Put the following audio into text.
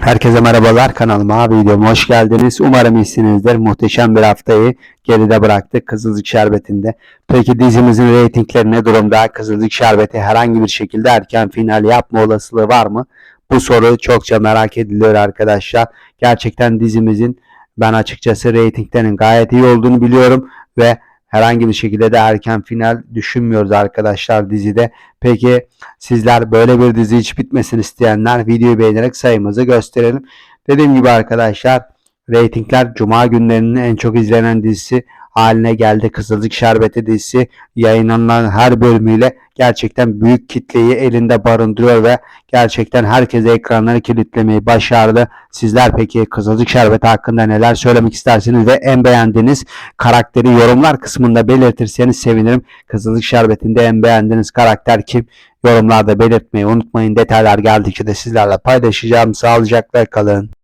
Herkese merhabalar kanalıma videoma hoş geldiniz. Umarım iyisinizdir. Muhteşem bir haftayı geride bıraktık Kızılcık Şerbeti'nde. Peki dizimizin reytingleri ne durumda? Kızılcık Şerbeti herhangi bir şekilde erken final yapma olasılığı var mı? Bu soru çokça merak ediliyor arkadaşlar. Gerçekten dizimizin ben açıkçası reytinglerinin gayet iyi olduğunu biliyorum ve herhangi bir şekilde de erken final düşünmüyoruz arkadaşlar dizide. Peki sizler böyle bir dizi hiç bitmesin isteyenler videoyu beğenerek sayımızı gösterelim. Dediğim gibi arkadaşlar reytingler Cuma günlerinin en çok izlenen dizisi haline geldi. Kızılcık Şerbeti dizisi yayınlanan her bölümüyle gerçekten büyük kitleyi elinde barındırıyor ve gerçekten herkese ekranları kilitlemeyi başardı. Sizler peki Kızılcık Şerbeti hakkında neler söylemek istersiniz ve en beğendiğiniz karakteri yorumlar kısmında belirtirseniz sevinirim. Kızılcık Şerbeti'nde en beğendiğiniz karakter kim? Yorumlarda belirtmeyi unutmayın. Detaylar geldikçe de sizlerle paylaşacağım. Sağlıcakla kalın.